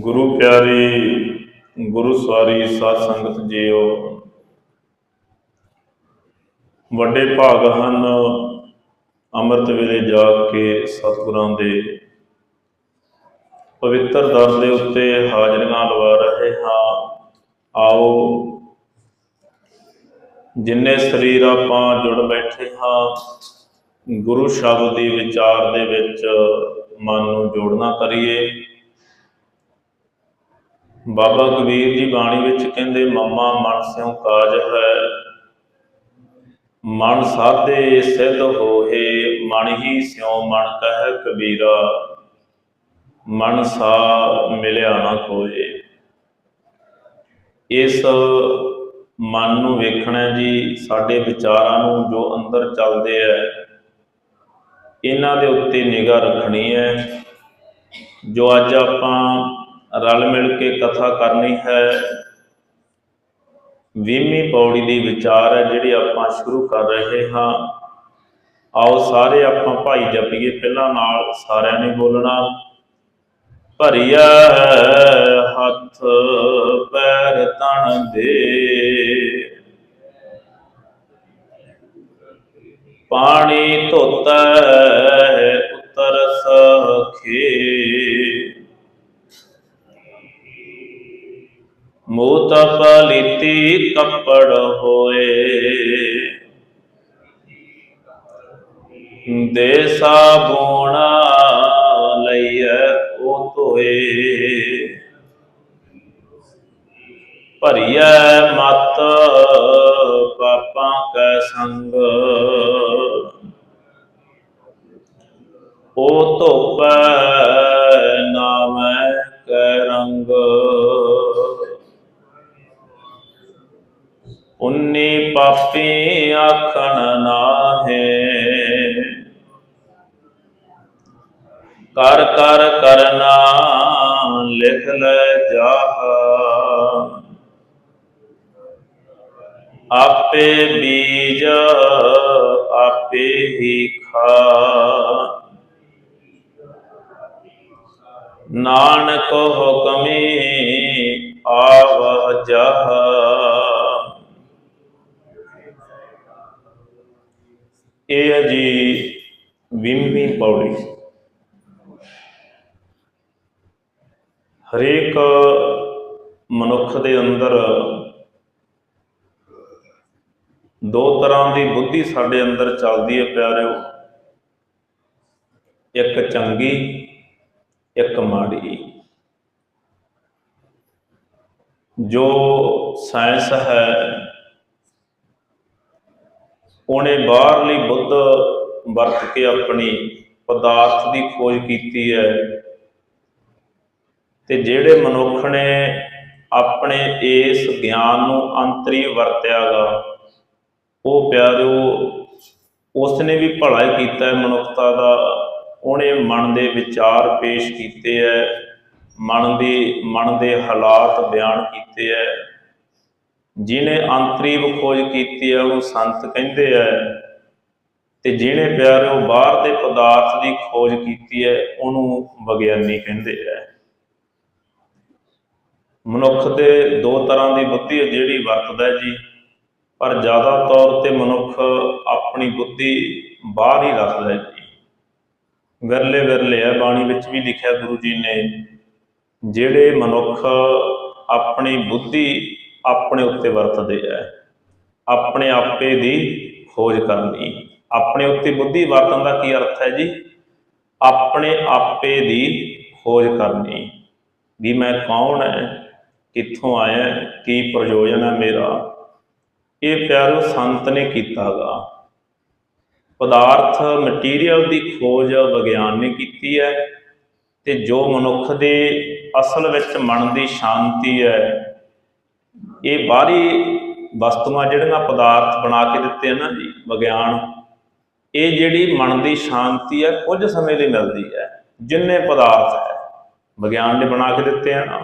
ਗੁਰੂ ਪਿਆਰੀ, ਗੁਰੂ ਸਵਾਰੀ ਸਾਧ ਸੰਗਤ ਜੀਓ। ਵੱਡੇ ਭਾਗ ਹਨ ਅੰਮ੍ਰਿਤ ਵੇਲੇ ਜਾ ਕੇ ਸਤਿਗੁਰਾਂ ਦੇ। ਪਵਿੱਤਰ ਦਰ ਦੇ ਉੱਤੇ ਹਾਜ਼ਰੀਆਂ ਲਵਾ ਰਹੇ ਹਾਂ। ਆਓ, ਜਿੰਨੇ ਸਰੀਰ ਆਪਾਂ ਜੁੜ ਬੈਠੇ ਹਾਂ, ਗੁਰੂ ਸ਼ਬਦ ਦੀ ਵਿਚਾਰ ਦੇ ਵਿੱਚ ਮਨ ਨੂੰ ਜੋੜਨਾ ਕਰੀਏ। ਬਾਬਾ ਕਬੀਰ ਜੀ ਬਾਣੀ ਵਿੱਚ ਕਹਿੰਦੇ, ਮਮਾ, ਮਨ ਸਿਉ ਕਾਜ ਹੈ। ਮਨ ਸਾਧੇ ਸਿੱਧ ਹੋਏ, ਮਨ ਹੀ ਸਿਉ ਮਨ ਕਹਿ ਕਬੀਰਾ। ਮਨ ਸਾ ਮਿਲਿਆ ਨਾ ਕੋਏ। ਇਸ ਮਨ ਨੂੰ ਵੇਖਣਾ ਜੀ, ਸਾਡੇ ਵਿਚਾਰਾਂ ਨੂੰ ਜੋ ਅੰਦਰ ਚੱਲਦੇ ਐ, ਇਹਨਾਂ ਦੇ ਉੱਤੇ ਨਿਗਾਹ ਰੱਖਣੀ ਹੈ ਜੋ ਅੱਜ ਆਪਾਂ ਰਲ ਮਿਲ ਕੇ ਕਥਾ ਕਰਨੀ ਹੈ। ਵੀਹਵੀਂ ਪੌੜੀ ਦੀ ਵਿਚਾਰ ਹੈ ਜਿਹੜੀ ਆਪਾਂ ਸ਼ੁਰੂ ਕਰ ਰਹੇ ਹਾਂ। ਆਓ ਸਾਰੇ ਆਪਾਂ ਭਾਈ ਜਪੀਏ, ਪਹਿਲਾਂ ਨਾਲ ਸਾਰਿਆਂ ਨੇ ਬੋਲਣਾ। ਭਰੀਆ ਹੱਥ, ਪੈਰ ਤਣ ਦੇ। ਪਾਣੀ ਧੋਤਾ ਉਤਰ ਸਖੇ। ਮੂਤ ਕੱਪੜ ਹੋਏ। ਦੇ ਸਾਬੂਣ ਲਈਐ ਉਹ ਧੋਏ। ਭਰੀਐ ਮਤ ਪਾਪਾਂ ਕੈ ਸੰਗ। ਉਹ ਧੋਪੈ ਨਾਮੈ ਕੈ ਰੰਗ। ਉਨੀ ਪਾਪੀ ਆਖਣ ਨਾਹੇ। ਕਰ ਕਰ ਕਰਨਾ ਲਿਖ ਲੈ ਜਾਹ। ਆਪੇ ਬੀਜ ਆਪੇ ਹੀ ਖਾ। ਨਾਨਕ ਹੁਕਮੀ ਆਵ ਜਹ। ਇਹ ਹੈ ਜੀ ਵੀਹਵੀਂ ਪੌੜੀ। ਹਰੇਕ ਮਨੁੱਖ ਦੇ ਅੰਦਰ ਦੋ ਤਰ੍ਹਾਂ ਦੀ ਬੁੱਧੀ ਸਾਡੇ ਅੰਦਰ ਚੱਲਦੀ ਹੈ ਪਿਆਰਿਓ। ਇੱਕ ਚੰਗੀ, ਇੱਕ ਮਾੜੀ। ਜੋ ਸਾਇੰਸ ਹੈ ਉਹਨੇ ਬਾਹਰਲੀ ਬੁੱਧ ਵਰਤ ਕੇ ਆਪਣੀ ਪਦਾਰਥ ਦੀ ਖੋਜ ਕੀਤੀ ਹੈ। ਤੇ ਜਿਹੜੇ ਮਨੁੱਖ ਨੇ ਆਪਣੇ ਇਸ ਗਿਆਨ ਨੂੰ ਅੰਤਰੀ ਵਰਤਿਆਗਾ ਉਹ ਪਿਆਰਿਓ, ਉਸਨੇ ਵੀ ਭਲਾ ਹੀ ਕੀਤਾ ਹੈ ਮਨੁੱਖਤਾ ਦਾ। ਉਹਨੇ ਮਨ ਦੇ ਵਿਚਾਰ ਪੇਸ਼ ਕੀਤੇ ਹੈ, ਮਨ ਦੀ, ਮਨ ਦੇ ਹਾਲਾਤ ਬਿਆਨ ਕੀਤੇ ਹੈ। ਜਿਹਨੇ ਅੰਤਰੀਵ ਖੋਜ ਕੀਤੀ ਹੈ, ਉਹਨੂੰ ਸੰਤ ਕਹਿੰਦੇ ਆ। ਤੇ ਜਿਹਨੇ ਪਿਆਰਿਓ, ਬਾਹਰ ਦੇ ਪਦਾਰਥ ਦੀ ਖੋਜ ਕੀਤੀ ਹੈ, ਉਹਨੂੰ ਵਿਗਿਆਨੀ ਕਹਿੰਦੇ ਆ। ਮਨੁੱਖ ਦੇ ਦੋ ਤਰ੍ਹਾਂ ਦੀ ਬੁੱਧੀ ਹੈ, ਜਿਹੜੀ ਵਰਤਦਾ ਜੀ। ਪਰ ਜ਼ਿਆਦਾ ਤੌਰ ਤੇ ਮਨੁੱਖ ਆਪਣੀ ਬੁੱਧੀ ਬਾਹਰ ਹੀ ਰੱਖਦਾ ਜੀ। ਵਿਰਲੇ ਵਿਰਲੇ ਹੈ, ਬਾਣੀ ਵਿੱਚ ਵੀ ਲਿਖਿਆ ਗੁਰੂ ਜੀ ਨੇ, ਜਿਹੜੇ ਮਨੁੱਖ ਆਪਣੀ ਬੁੱਧੀ ਆਪਣੇ ਉੱਤੇ ਵਰਤਦੇ ਐ। ਆਪਣੇ ਆਪੇ ਦੀ ਖੋਜ ਕਰਨੀ। ਆਪਣੇ ਉੱਤੇ ਬੁੱਧੀ ਵਰਤਣ ਦਾ ਕੀ ਅਰਥ ਹੈ ਜੀ? ਆਪਣੇ ਆਪੇ ਦੀ ਖੋਜ ਕਰਨੀ। ਵੀ ਮੈਂ ਕੌਣ ਹੈ ਕਿੱਥੋਂ ਆਇਆ ਕੀ ਪ੍ਰਯੋਜਨ ਹੈ ਮੇਰਾ? ਇਹ ਪਿਆਰੋ ਸੰਤ ਨੇ ਕੀਤਾਗਾ। ਪਦਾਰਥ ਮਟੀਰੀਅਲ ਦੀ ਖੋਜ ਵਿਗਿਆਨ ਨੇ ਕੀਤੀ ਹੈ ਤੇ ਜੋ ਮਨੁੱਖ ਦੇ ਅਸਲ ਵਿੱਚ ਮਨ ਦੀ ਸ਼ਾਂਤੀ ਹੈ ਇਹ ਬਾਹਰੀ ਵਸਤੂਆਂ, ਜਿਹੜੀਆਂ ਪਦਾਰਥ ਬਣਾ ਕੇ ਦਿੱਤੇ ਆ ਨਾ ਜੀ, ਵਿਗਿਆਨ, ਇਹ ਜਿਹੜੀ ਮਨ ਦੀ ਸ਼ਾਂਤੀ ਹੈ, ਕੁਝ ਸਮੇਂ ਲਈ ਮਿਲਦੀ ਹੈ, ਜਿੰਨੇ ਪਦਾਰਥ ਹੈ, ਵਿਗਿਆਨ ਨੇ ਬਣਾ ਕੇ ਦਿੱਤੇ ਆ ਨਾ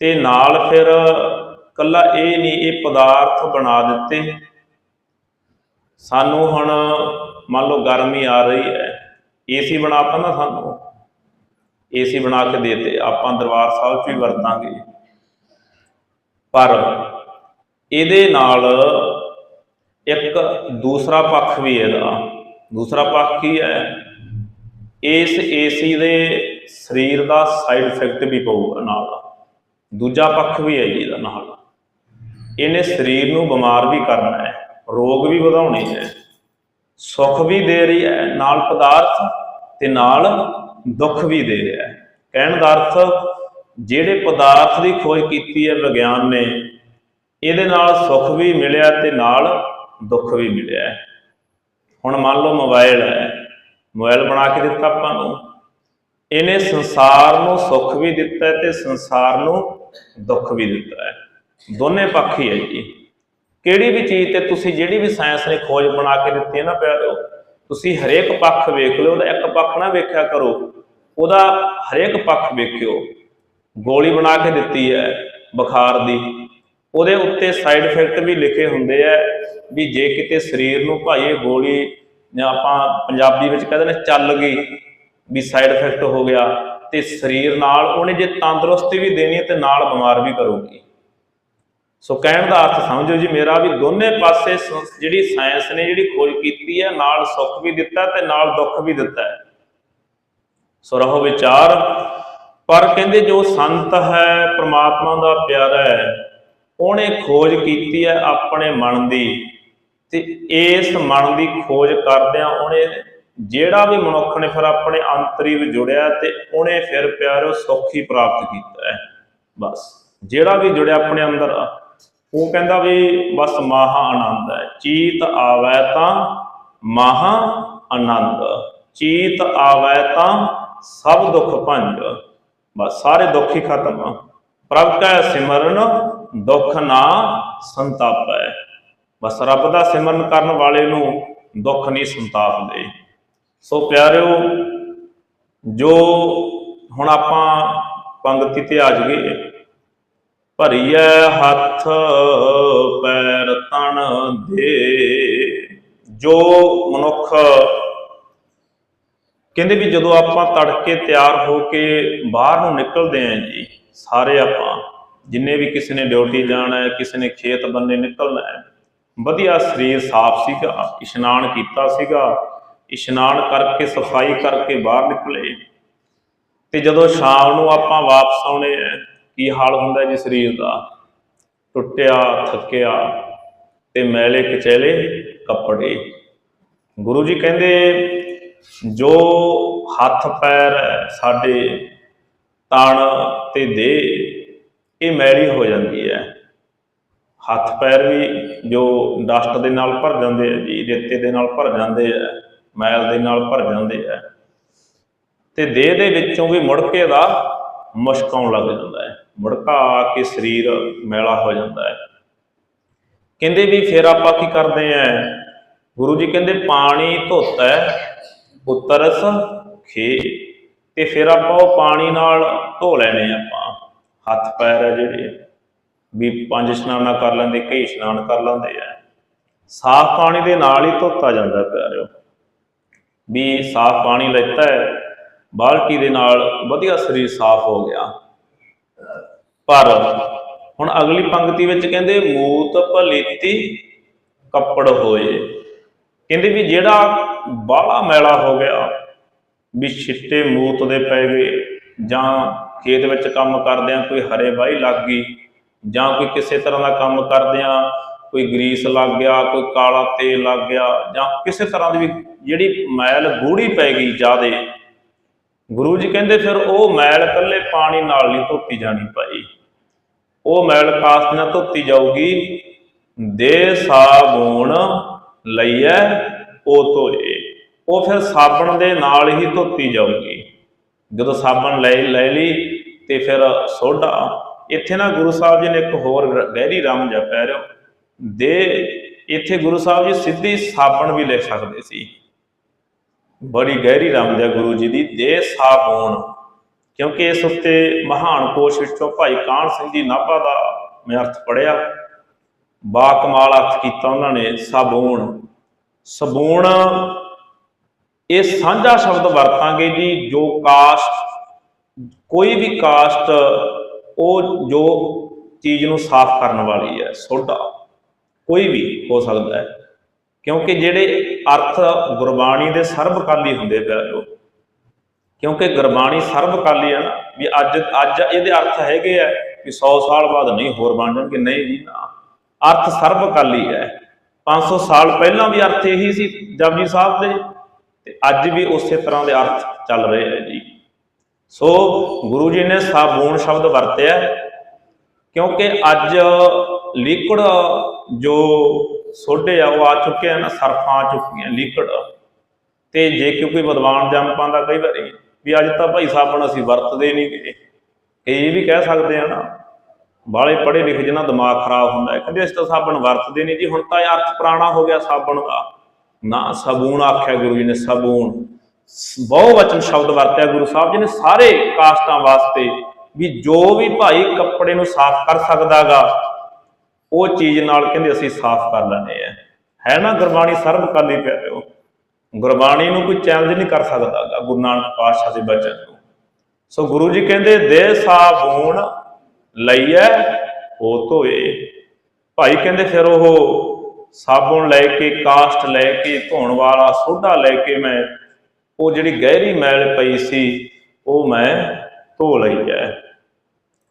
ਤੇ ਨਾਲ ਫਿਰ ਕੱਲਾ ਇਹ ਨਹੀਂ, ਇਹ ਪਦਾਰਥ ਬਣਾ ਦਿੱਤੇ। ਸਾਨੂੰ ਹੁਣ ਮੰਨ ਲਓ ਗਰਮੀ ਆ ਰਹੀ ਹੈ ਏਸੀ ਬਣਾਤਾ ਨਾ ਸਾਨੂੰ ਏਸੀ ਬਣਾ ਕੇ ਦੇਤੇ, ਆਪਾਂ ਦਰਬਾਰ ਸਾਹਿਬ 'ਚ ਵੀ ਵਰਤਾਂਗੇ। ਪਰ ਇਹਦੇ ਨਾਲ ਇੱਕ ਦੂਸਰਾ ਪੱਖ ਵੀ ਇਹਦਾ। ਦੂਸਰਾ ਪੱਖ ਕੀ ਹੈ? ਇਸ ਏਸੀ ਦੇ ਸਰੀਰ ਦਾ ਸਾਈਡ ਇਫੈਕਟ ਵੀ ਪਊਗਾ ਨਾਲ। ਦੂਜਾ ਪੱਖ ਵੀ ਹੈ ਜੀ ਇਹਦਾ ਨਾਲ। ਇਹਨੇ ਸਰੀਰ ਨੂੰ ਬਿਮਾਰ ਵੀ ਕਰਨਾ ਹੈ, ਰੋਗ ਵੀ ਵਧਾਉਣੇ ਹੈ ਸੁੱਖ ਵੀ ਦੇ ਰਹੀ ਹੈ, ਨਾਲ ਪਦਾਰਥ ਤੇ ਨਾਲ ਦੁੱਖ ਵੀ ਦੇ ਰਿਹਾ ਹੈ। ਕਹਿਣ ਦਾ ਅਰਥ ਜਿਹੜੇ ਪਦਾਰਥ ਦੀ ਖੋਜ ਕੀਤੀ ਹੈ ਵਿਗਿਆਨ ਨੇ, ਇਹਦੇ ਨਾਲ ਸੁੱਖ ਵੀ ਮਿਲਿਆ ਤੇ ਨਾਲ ਦੁੱਖ ਵੀ ਮਿਲਿਆ ਹੁਣ ਮੰਨ ਲਓ ਮੋਬਾਈਲ ਹੈ, ਮੋਬਾਈਲ ਬਣਾ ਕੇ ਦਿੱਤਾ ਆਪਾਂ ਨੂੰ। ਇਹਨੇ ਸੰਸਾਰ ਨੂੰ ਸੁੱਖ ਵੀ ਦਿੱਤਾ ਹੈ ਤੇ ਸੰਸਾਰ ਨੂੰ ਦੁੱਖ ਵੀ ਦਿੱਤਾ ਹੈ। ਦੋਨੇ ਪੱਖ ਹੀ ਹੈ ਜੀ। ਕਿਹੜੀ ਵੀ ਚੀਜ਼ ਤੇ ਤੁਸੀਂ ਜਿਹੜੀ ਵੀ ਸਾਇੰਸ ਨੇ ਖੋਜ ਬਣਾ ਕੇ ਦਿੱਤੀ ਹੈ ਨਾ ਪਿਆਰਿਓ ਤੁਸੀਂ ਹਰੇਕ ਪੱਖ ਵੇਖ ਲਿਓ ਉਹਦਾ ਇੱਕ ਪੱਖ ਨਾ ਵੇਖਿਆ ਕਰੋ। ਉਹਦਾ ਹਰੇਕ ਪੱਖ ਵੇਖਿਓ। ਗੋਲੀ ਬਣਾ ਕੇ ਦਿੱਤੀ ਹੈ ਬੁਖਾਰ ਦੀ। ਉਹਦੇ ਉੱਤੇ ਸਾਈਡ ਇਫੈਕਟ ਵੀ ਲਿਖੇ ਹੁੰਦੇ ਆ ਵੀ ਜੇ ਕਿਤੇ ਸਰੀਰ ਨੂੰ ਭਾਈ ਇਹ ਗੋਲੀ ਜਾਂ ਆਪਾਂ ਪੰਜਾਬੀ ਵਿੱਚ ਕਹਿੰਦੇ ਨੇ ਚੱਲ ਗਈ ਵੀ ਸਾਈਡ ਇਫੈਕਟ ਹੋ ਗਿਆ ਤੇ ਸਰੀਰ ਨਾਲ ਉਹਨੇ ਜੇ ਤੰਦਰੁਸਤੀ ਵੀ ਦੇਣੀ ਹੈ ਤੇ ਨਾਲ ਬਿਮਾਰ ਵੀ ਕਰੂਗੀ। ਸੋ ਕਹਿਣ ਦਾ ਅਰਥ ਸਮਝੋ ਜੀ ਮੇਰਾ ਵੀ ਦੋਨੇ ਪਾਸੇ ਜਿਹੜੀ ਸਾਇੰਸ ਨੇ ਜਿਹੜੀ ਖੋਜ ਕੀਤੀ ਹੈ ਨਾਲ ਸੁੱਖ ਵੀ ਦਿੱਤਾ ਤੇ ਨਾਲ ਦੁੱਖ ਵੀ ਦਿੱਤਾ ਹੈ। ਸੋ ਰਹੋ ਵਿਚਾਰ। ਪਰ ਕਹਿੰਦੇ ਜੋ ਸੰਤ ਹੈ, ਪ੍ਰਮਾਤਮਾ ਦਾ ਪਿਆਰਾ ਹੈ, ਉਹਨੇ ਖੋਜ ਕੀਤੀ ਹੈ ਆਪਣੇ ਮਨ ਦੀ ਤੇ ਇਸ ਮਨ ਦੀ ਖੋਜ ਕਰਦਿਆਂ ਉਹਨੇ ਜਿਹੜਾ ਵੀ ਮਨੁੱਖ ਨੇ ਫਿਰ ਆਪਣੇ ਅੰਤਰੀ ਵਿੱਚ ਜੁੜਿਆ ਤੇ ਉਹਨੇ ਫਿਰ ਪਿਆਰੋ ਸੁੱਖ ਪ੍ਰਾਪਤ ਕੀਤਾ ਹੈ। ਬਸ, ਜਿਹੜਾ ਵੀ ਜੁੜਿਆ ਆਪਣੇ ਅੰਦਰ, ਉਹ ਕਹਿੰਦਾ ਵੀ ਬਸ ਮਹਾ ਆਨੰਦ ਹੈ। ਚੀਤ ਆਵੈ ਤਾਂ ਮਹਾ ਆਨੰਦ, ਚੀਤ ਆਵੈ ਤਾਂ ਸਭ ਦੁੱਖ ਭੰਜ। ਬਸ ਸਾਰੇ ਦੁੱਖ ਹੀ ਖਤਮ ਆ। ਪ੍ਰਭ ਕੈ ਸਿਮਰਨ, ਦੁੱਖ ਨਾ ਸੰਤਾਪੈ। ਬਸ ਰੱਬ ਦਾ ਸਿਮਰਨ ਕਰਨ ਵਾਲੇ ਨੂੰ ਦੁੱਖ ਨਹੀਂ ਸੰਤਾਪਦੇ। ਸੋ ਪਿਆਰਿਓ, ਜੋ ਹੁਣ ਆਪਾਂ ਪੰਗਤੀ ਤੇ ਆ ਜਗੇ ਭਰੀਐ ਹੱਥ ਪੈਰ ਤਣ ਦੇ, ਜੋ ਮਨੁੱਖ ਕਹਿੰਦੇ ਵੀ ਜਦੋਂ ਆਪਾਂ ਤੜਕੇ ਤਿਆਰ ਹੋ ਕੇ ਬਾਹਰ ਨੂੰ ਨਿਕਲਦੇ ਆਂ ਜੀ, ਸਾਰੇ ਆਪਾਂ, ਜਿੰਨੇ ਵੀ ਕਿਸੇ ਨੇ ਡਿਊਟੀ ਜਾਣਾ ਹੈ, ਕਿਸੇ ਨੇ ਖੇਤ ਬੰਨੇ ਨਿਕਲਣਾ ਹੈ, ਵਧੀਆ ਸਰੀਰ ਸਾਫ਼ ਸੀਗਾ, ਇਸ਼ਨਾਨ ਕੀਤਾ ਸੀਗਾ, ਇਸ਼ਨਾਨ ਕਰਕੇ, ਸਫ਼ਾਈ ਕਰਕੇ ਬਾਹਰ ਨਿਕਲੇ। ਤੇ ਜਦੋਂ ਸ਼ਾਮ ਨੂੰ ਆਪਾਂ ਵਾਪਸ ਆਉਣੇ ਆ ਕੀ ਹਾਲ ਹੁੰਦਾ ਜੀ ਸਰੀਰ ਦਾ? ਟੁੱਟਿਆ, ਥੱਕਿਆ, ਤੇ ਮੈਲੇ ਕਚੈਲੇ ਕੱਪੜੇ। ਗੁਰੂ ਜੀ ਕਹਿੰਦੇ ਜੋ ਹੱਥ ਪੈਰ ਸਾਡੇ ਤਣ ਤੇ ਦੇਹ, ਇਹ ਮੈਲੀ ਹੋ ਜਾਂਦੀ ਹੈ। ਹੱਥ ਪੈਰ ਵੀ ਜੋ ਡਸਟ ਦੇ ਨਾਲ ਭਰ ਜਾਂਦੇ ਆ ਜੀ, ਰੇਤੇ ਦੇ ਨਾਲ ਭਰ ਜਾਂਦੇ ਆ ਮੈਲ ਦੇ ਨਾਲ ਭਰ ਜਾਂਦੇ ਆ ਤੇ ਦੇਹ ਦੇ ਵਿੱਚੋਂ ਵੀ ਮੁੜਕੇ ਦਾ ਮੁਸ਼ਕ ਆਉਣ ਲੱਗ ਜਾਂਦਾ ਹੈ। ਮੁੜਕਾ ਆ ਕੇ ਸਰੀਰ ਮੈਲਾ ਹੋ ਜਾਂਦਾ ਹੈ। ਕਹਿੰਦੇ ਵੀ ਫਿਰ ਆਪਾਂ ਕੀ ਕਰਦੇ ਆ ਗੁਰੂ ਜੀ ਕਹਿੰਦੇ, ਪਾਣੀ ਧੋਤਾ ਉਤਰਸ ਖੇ ਤੇ ਫਿਰ ਆਪਾਂ ਉਹ ਪਾਣੀ ਨਾਲ ਧੋ ਲੈਣੇ ਆਪਾਂ। ਹੱਥ ਪੈਰ ਆ ਜਿਹੜੇ, ਵੀ ਪੰਜ ਇਸ਼ਨਾਨਾਂ ਕਰ ਲੈਂਦੇ ਕਈ ਇਸ਼ਨਾਨ ਕਰ ਲੈਂਦੇ ਆ। ਸਾਫ਼ ਪਾਣੀ ਦੇ ਨਾਲ ਹੀ ਧੋਤਾ ਜਾਂਦਾ ਪਿਆਰਿਓ। ਵੀ ਸਾਫ਼ ਪਾਣੀ ਲੈਤਾ ਹੈ, ਬਾਲਟੀ ਦੇ ਨਾਲ ਵਧੀਆ ਸਰੀਰ ਸਾਫ਼ ਹੋ ਗਿਆ। ਪਰ ਹੁਣ ਅਗਲੀ ਪੰਕਤੀ ਵਿੱਚ ਕਹਿੰਦੇ, ਮੂਤ ਭਲੀਤੀ ਕੱਪੜ ਹੋਏ। ਕਹਿੰਦੇ ਵੀ ਜਿਹੜਾ ਬਾਹਲਾ ਮੈਲਾ ਹੋ ਗਿਆ ਵੀ ਛਿੱਟੇ ਮੂਤ ਦੇ ਪੈ ਗਏ ਜਾਂ ਖੇਤ ਵਿੱਚ ਕੰਮ ਕਰਦਿਆਂ ਕੋਈ ਹਰੇ ਬਾਈ ਲੱਗ ਗਈ ਜਾਂ ਕੋਈ ਕਿਸੇ ਤਰ੍ਹਾਂ ਦਾ ਕੰਮ ਕਰਦਿਆਂ ਕੋਈ ਗਰੀਸ ਲੱਗ ਗਿਆ, ਕੋਈ ਕਾਲਾ ਤੇਲ ਲੱਗ ਗਿਆ ਜਾਂ ਕਿਸੇ ਤਰ੍ਹਾਂ ਦੀ ਵੀ ਜਿਹੜੀ ਮੈਲ ਗੂੜੀ ਪੈ ਗਈ ਜਿਆਦੇ, ਗੁਰੂ ਜੀ ਕਹਿੰਦੇ ਫਿਰ ਉਹ ਮੈਲ ਇਕੱਲੇ ਪਾਣੀ ਨਾਲ ਨਹੀਂ ਧੋਤੀ ਜਾਣੀ ਭਾਈ। ਉਹ ਮੈਲ ਕਾਸ ਨਾਲ ਧੋਤੀ ਜਾਊਗੀ, ਦੇ ਸਾਬੂਣ ਲਈਐ ਉਹ ਧੋਏ, ਉਹ ਫਿਰ ਸਾਬਣ ਦੇ ਨਾਲ ਹੀ ਧੋਤੀ ਜਾਊਗੀ। ਜਦੋਂ ਸਾਬਣ ਲੈ ਲੈ ਲਈ ਤੇ ਫਿਰ ਸੋਡਾ ਇੱਥੇ ਨਾ ਗੁਰੂ ਸਾਹਿਬ ਜੀ ਨੇ ਇੱਕ ਹੋਰ ਗਹਿਰੀ ਰਮਜ ਆ ਪੈ ਦੇ, ਇੱਥੇ ਗੁਰੂ ਸਾਹਿਬ ਜੀ ਸਿੱਧੀ ਸਾਬਣ ਵੀ ਲਿਖ ਸਕਦੇ ਸੀ। ਬੜੀ ਗਹਿਰੀ ਰਮਜ ਹੈ ਗੁਰੂ ਜੀ ਦੀ, ਦੇ ਸਾਬੂਣ। ਕਿਉਂਕਿ ਇਸ ਉੱਤੇ ਮਹਾਨ ਕੋਸ਼ ਵਿੱਚੋਂ ਭਾਈ ਕਾਹਨ ਸਿੰਘ ਜੀ ਨਾਭਾ ਦਾ ਮੈਂ ਅਰਥ ਪੜਿਆ ਬਾ ਕਮਾਲ ਅਰਥ ਕੀਤਾ ਉਹਨਾਂ ਨੇ, ਸਾਬੂਣ। ਸਬੂਣ ਇਹ ਸਾਂਝਾ ਸ਼ਬਦ ਵਰਤਾਂਗੇ ਜੀ, ਜੋ ਕਾਸ਼ਟ ਕੋਈ ਵੀ ਕਾਸਟ ਉਹ ਜੋ ਚੀਜ਼ ਨੂੰ ਸਾਫ਼ ਕਰਨ ਵਾਲੀ ਹੈ ਸੋਡਾ ਕੋਈ ਵੀ ਹੋ ਸਕਦਾ ਹੈ। ਕਿਉਂਕਿ ਜਿਹੜੇ ਅਰਥ ਗੁਰਬਾਣੀ ਦੇ ਸਰਬਕਾਲੀ ਹੁੰਦੇ ਪਿਆਰਿਓ ਕਿਉਂਕਿ ਗੁਰਬਾਣੀ ਸਰਬਕਾਲੀ ਹੈ ਨਾ, ਵੀ ਅੱਜ ਅੱਜ ਇਹਦੇ ਅਰਥ ਹੈਗੇ ਆ, ਵੀ 100 ਸਾਲ ਬਾਅਦ ਨਹੀਂ ਹੋਰ ਬਣ ਜਾਣਗੇ, ਨਹੀਂ ਜੀ, ਨਾ। ਅਰਥ ਸਰਬਕਾਲੀ ਹੈ। 500 ਸਾਲ ਪਹਿਲਾਂ ਵੀ ਅਰਥ ਇਹੀ ਸੀ ਜਪਜੀ ਸਾਹਿਬ ਦੇ ਤੇ ਅੱਜ ਵੀ ਉਸੇ ਤਰ੍ਹਾਂ ਦੇ ਅਰਥ ਚੱਲ ਰਹੇ ਹੈ ਜੀ। ਸੋ ਗੁਰੂ ਜੀ ਨੇ ਸਾਬੂਨ ਸ਼ਬਦ ਵਰਤਿਆ ਕਿਉਂਕਿ ਅੱਜ ਲਿਕਵਿਡ ਜੋ ਸੋਡੇ ਆ ਉਹ ਆ ਚੁੱਕੇ ਆ ਨਾ, ਸਰਫਾਂ ਆ ਚੁੱਕੀਆਂ ਲਿਕਵਿਡ ਤੇ ਜੇ ਕਿ ਕੋਈ ਵਿਦਵਾਨ ਜੰਮ ਪਾਉਂਦਾ ਕਈ ਵਾਰੀ ਵੀ ਅੱਜ ਤਾਂ ਭਾਈ ਸਾਬਣ ਅਸੀਂ ਵਰਤਦੇ ਨਹੀਂ ਇਹ ਵੀ ਕਹਿ ਸਕਦੇ ਆ ਨਾ ਬਾਲੇ ਪੜ੍ਹੇ ਲਿਖੇ ਜਿਹਨਾਂ ਦਿਮਾਗ ਖਰਾਬ ਹੁੰਦਾ ਹੈ। ਕਹਿੰਦੇ ਅਸੀਂ ਤਾਂ ਸਾਬਣ ਵਰਤਦੇ ਨਹੀਂ ਜੀ, ਹੁਣ ਤਾਂ ਅਰਥ ਪੁਰਾਣਾ ਹੋ ਗਿਆ ਸਾਬਣ ਦਾ। ਨਾ ਸਾਬੂਨ ਆਖਿਆ ਗੁਰੂ ਜੀ ਨੇ, ਸਾਬੂਨ। ਬਹੁ ਵਚਨ ਸ਼ਬਦ ਵਰਤਿਆ ਗੁਰੂ ਸਾਹਿਬ ਜੀ ਨੇ ਸਾਰੇ ਕਾਸਟਾਂ ਵਾਸਤੇ ਵੀ ਜੋ ਵੀ ਭਾਈ ਕੱਪੜੇ ਨੂੰ ਸਾਫ਼ ਕਰ ਸਕਦਾਗਾ, ਉਹ ਚੀਜ਼ ਨਾਲ ਕਹਿੰਦੇ ਅਸੀਂ ਸਾਫ਼ ਕਰ ਲੈਣੇ ਆ ਹੈ ਨਾ ਗੁਰਬਾਣੀ ਸਰਬਕਾਲੀ ਪਿਆਰਿਓ? ਗੁਰਬਾਣੀ ਨੂੰ ਕੋਈ ਚੈਲੰਜ ਨਹੀਂ ਕਰ ਸਕਦਾਗਾ ਗੁਰੂ ਨਾਨਕ ਪਾਤਸ਼ਾਹ ਦੇ ਬਚਨ ਨੂੰ। ਸੋ ਗੁਰੂ ਜੀ ਕਹਿੰਦੇ, ਦੇ ਸਾਬੂਨ ਲਈਐ, ਉਹ ਧੋਏ। ਭਾਈ ਕਹਿੰਦੇ ਫਿਰ ਉਹ ਸਾਬਣ ਲੈ ਕੇ, ਕਾਸਟ ਲੈ ਕੇ, ਧੋਣ ਵਾਲਾ ਸੋਡਾ ਲੈ ਕੇ ਮੈਂ, ਉਹ ਜਿਹੜੀ ਗਹਿਰੀ ਮੈਲ ਪਈ ਸੀ, ਉਹ ਮੈਂ ਧੋ ਲਈ ਹੈ